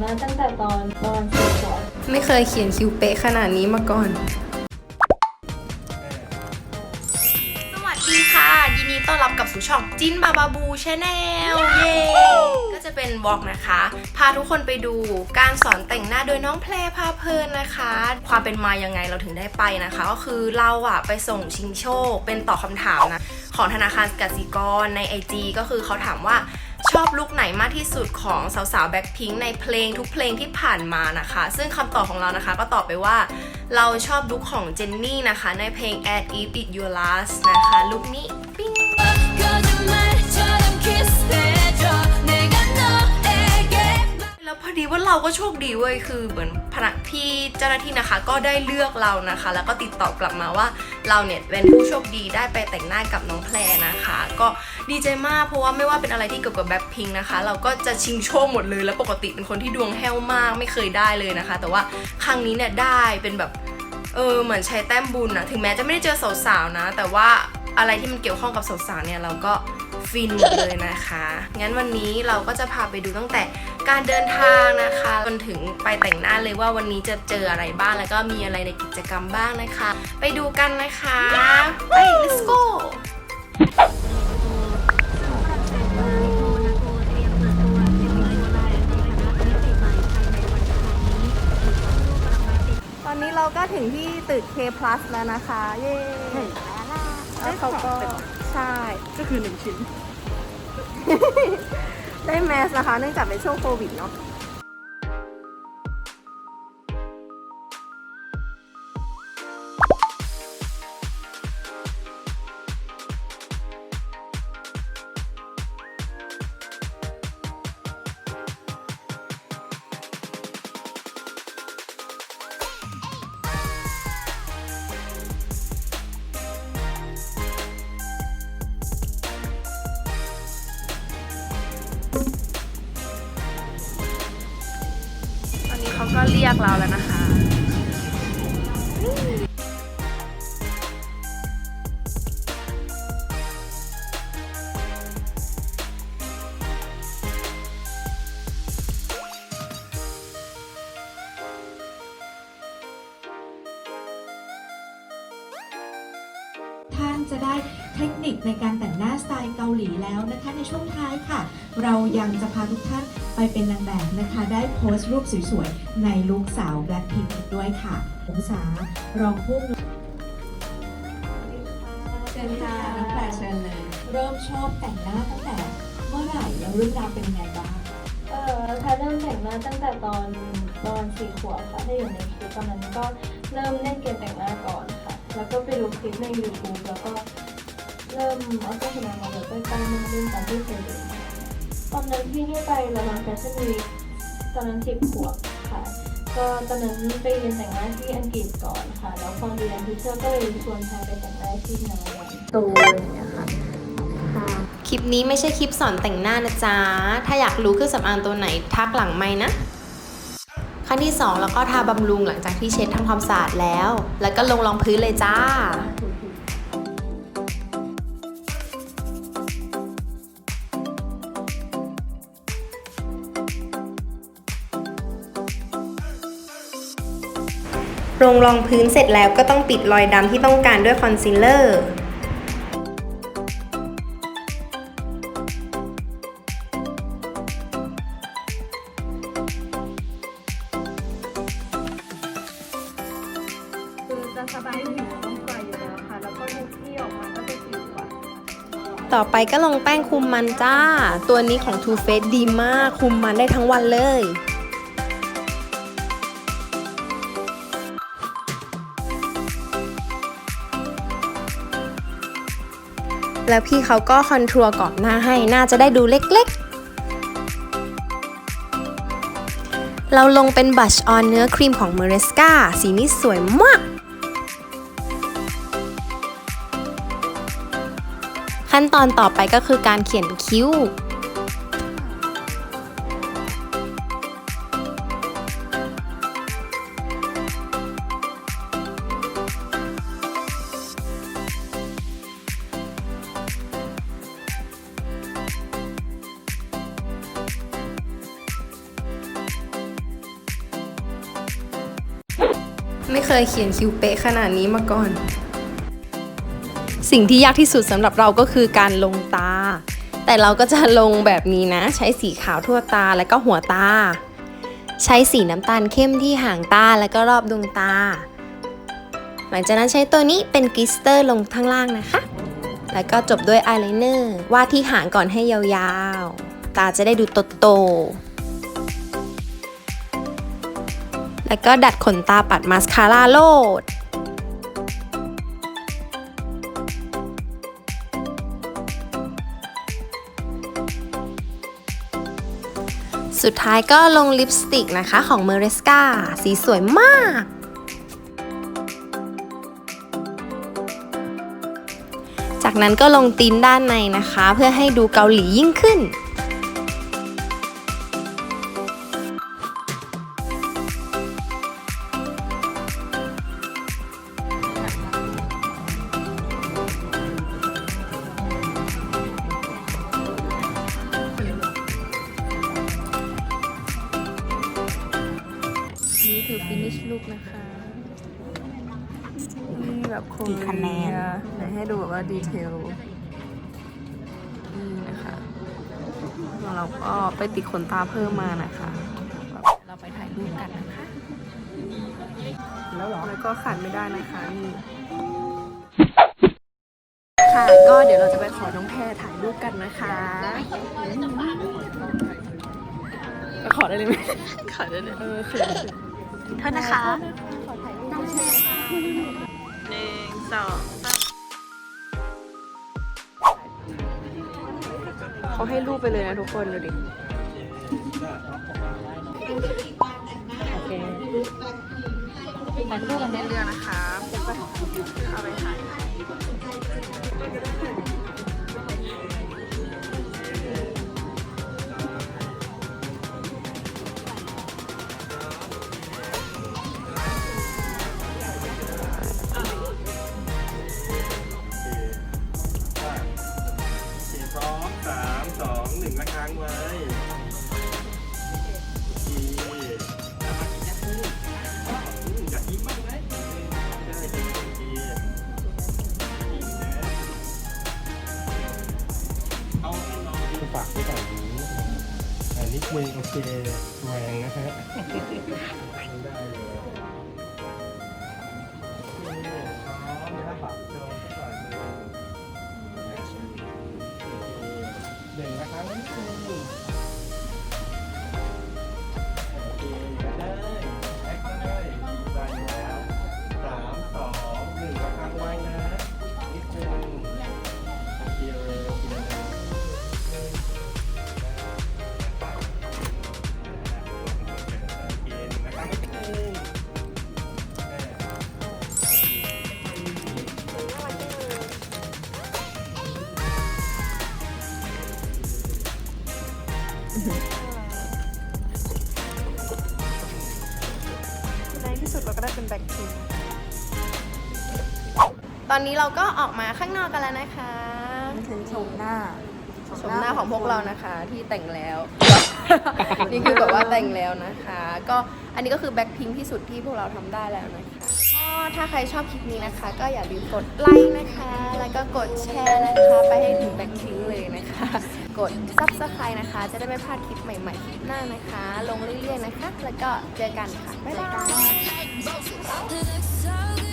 หน้าตั้งแต่ตอนประมาณสี่ขวบไม่เคยเขียนคิวเป๊ะขนาดนี้มาก่อน สวัสดีค่ะ ยินดีต้อนรับกลับสู่ช่องจินบาบาบูชาแนลเย้ก็จะเป็นวอล์กนะคะ พาทุกคนไปดูการสอนแต่งหน้าโดยน้องแพรพาเพลินนะคะ ความเป็นมายังไงเราถึงได้ไปนะคะ ก็คือเราอะไปส่งชิงโชค เป็นตอบคำถามนะ ของธนาคารกสิกรใน IG ก็คือเขาถามว่า ชอบลุคไหนมากที่สุดของสาวๆแบ็คพิงในเพลงทุกเพลงที่ผ่านมานะคะ ซึ่งคำตอบของเรานะคะก็ตอบไปว่า เราชอบลุคของเจนนี่นะคะ ในเพลง a d If It Your Last นะคะลุคนี้ แล้วพอดีว่าเราก็โชคดีเว้ยคือเหมือนพนักพี่เจ้าหน้าที่นะคะ ก็ได้เลือกเรานะคะ แล้วก็ติดต่อกลับมาว่าเราเนี่ยเป็นผู้โชคดีได้ไปแต่งหน้ากับน้องแพรนะคะ ก็ดีใจมากเพราะว่าไม่ว่าเป็นอะไรที่เกี่ยวกับแบ็คพิงนะคะ เราก็จะชิงโชคหมดเลยแล้วปกติเป็นคนที่ดวงแห้วมากไม่เคยได้เลยนะคะ แต่ว่าครั้งนี้เนี่ยได้เป็นแบบเออเหมือนใช้แต้มบุญนะถึงแม้จะไม่ได้เจอสาวๆนะ แต่ว่าอะไรที่มันเกี่ยวข้องกับสาวๆเนี่ยเราก็ฟินหมดเลยนะคะ งั้นวันนี้เราก็จะพาไปดูตั้งแต่ การเดินทางนะคะจนถึงไปแต่งหน้าเลยว่าวันนี้จะเจออะไรบ้างแล้วก็มีอะไรในกิจกรรมบ้างนะคะ ไปดูกันนะคะไป let's go ตอนนี้เราก็ถึงที่ตึก K plus แล้วนะคะ เย้แล้วเขาก็ใช่ ก็คือหนึ่งชิ้น ได้แมสนะคะ เนื่องจากเป็นช่วงโควิดเนาะ ยกเราแล้วนะคะ จะได้เทคนิคในการแต่งหน้าสไตล์เกาหลีแล้วนะคะ ในช่วงท้ายค่ะ เรายังจะพาทุกท่านไปเป็นนางแบบนะคะ ได้โพสต์รูปสวยๆ ในลุคสาวแบล็คพิงค์ด้วยค่ะองศารองผู้อำนวยเชิญค่ะน้องแพรเชิญเลย เริ่มชอบแต่งหน้าตั้งแต่เมื่อไหร่แล้วเรื่องราวเป็นยังไงบ้างเออถ้าเริ่มแต่งหน้าตั้งแต่ตอนประมาณสี่ขวบค่ะถ้าอยู่ในคลิปตอนนั้นก็เริ่มเล่นเกมแต่งหน้าก่อน แล้วก็ไปดูคลิปใน YouTube แล้วก็เริ่มเอาโฆษณามาแล้วก็ตั้งมาเล่นตามที่เคยดูตอนนั้นพี่ได้ไปละครแฟชั่นวีคตอนนั้นสิบขวบค่ะ ก็ตอนนั้นไปเรียนแต่งหน้าที่อังกฤษก่อนค่ะ แล้วพอเรียนทิเชอร์ก็เลยชวนพาไปแต่งหน้าที่งานตูนเงี้ยค่ะค่ะคลิปนี้ไม่ใช่คลิปสอนแต่งหน้านะจ๊ะ ถ้าอยากรู้เครื่องสำอางตัวไหนทักหลังไม่นะ ขั้นที่ 2 แล้วก็ทาบำรุงหลังจากที่เช็ดทำความสะอาดแล้ว แล้วก็ลงรองพื้นเลยจ้าลงรองพื้นเสร็จแล้วก็ต้องปิดรอยดำที่ต้องการด้วยคอนซีลเลอร์ สบายผิวต้องไฟอยู่แล้วค่ะ แล้วก็ลุคที่ออกมาก็จะผิวกว่า ต่อไปก็ลงแป้งคุมมันจ้า ตัวนี้ของ Too Faced ดีมากคุมมันได้ทั้งวันเลยแล้วพี่เขาก็คอนทัวร์กรอบหน้าให้น่าจะได้ดูเล็กๆ เราลงเป็นบัชออนเนื้อครีมของ m e r e s c a สีนี้สวยมาก ขั้นตอนต่อไปก็คือการเขียนคิ้วไม่เคยเขียนคิวเป๊ะขนาดนี้มาก่อน สิ่งที่ยากที่สุดสำหรับเราก็คือการลงตา แต่เราก็จะลงแบบนี้นะ ใช้สีขาวทั่วตาแล้วก็หัวตา ใช้สีน้ำตาลเข้มที่หางตาแล้วก็รอบดวงตา หลังจากนั้นใช้ตัวนี้เป็นกลิสเตอร์ลงข้างล่างนะคะ แล้วก็จบด้วยอายไลเนอร์วาดที่หางก่อนให้ยาวๆ ตาจะได้ดูโตๆแล้วก็ดัดขนตาปัดมาสคาร่าโลด สุดท้ายก็ลงลิปสติกนะคะของ m e r e s c a สีสวยมาก จากนั้นก็ลงตีนด้านในนะคะ เพื่อให้ดูเกาหลียิ่งขึ้น นะคะนี่แบบโคกี่คะแนนไหนให้ดูแบบว่าดีเทลนี่นะคะแล้วเราก็ไปติดขนตาเพิ่มมานะคะแบบเราไปถ่ายรูปกันนะคะ แล้วหรอ แล้วก็ขาดไม่ได้นะคะนี่ค่ะก็เดี๋ยวเราจะไปขอน้องแพรถ่ายรูปกันนะคะขอได้เลยไหม ขอได้เลยเออเขิน เท่านะคะหนึ่งสองสามเขาให้รูปไปเลยนะทุกคนดูดิ โอเคถ่ายรูปกันได้เรื่องนะคะปุ๊บก็เข้าไปถ่ายางไว้โอเคอยากยิ้มบ้างไหมได้เลยโอเคยิ้มนะเอาให้น้องดูฝากไว้ก่อนนี้อันนี้คุยโอเคแรงนะฮะได้เลย ตอนนี้เราก็ออกมาข้างนอกกันแล้วนะคะคือชมหน้าชมหน้าของพวกเรานะคะที่แต่งแล้ว นี่คือแบบว่าแต่งแล้วนะคะ ก็อันนี้ก็คือแบ็คพิงที่สุดที่พวกเราทำได้แล้วนะคะก็ถ้าใครชอบคลิปนี้นะคะ ก็อย่าลืมกดไลค์นะคะ แล้วก็กดแชร์นะคะ ไปให้ถึงแบ็คพิงเลยนะคะ กด subscribe นะคะ จะได้ไม่พลาดคลิปใหม่ๆคลิปหน้านะคะ ลงเรื่อยๆนะคะ แล้วก็เจอกันค่ะบ๊ายบาย득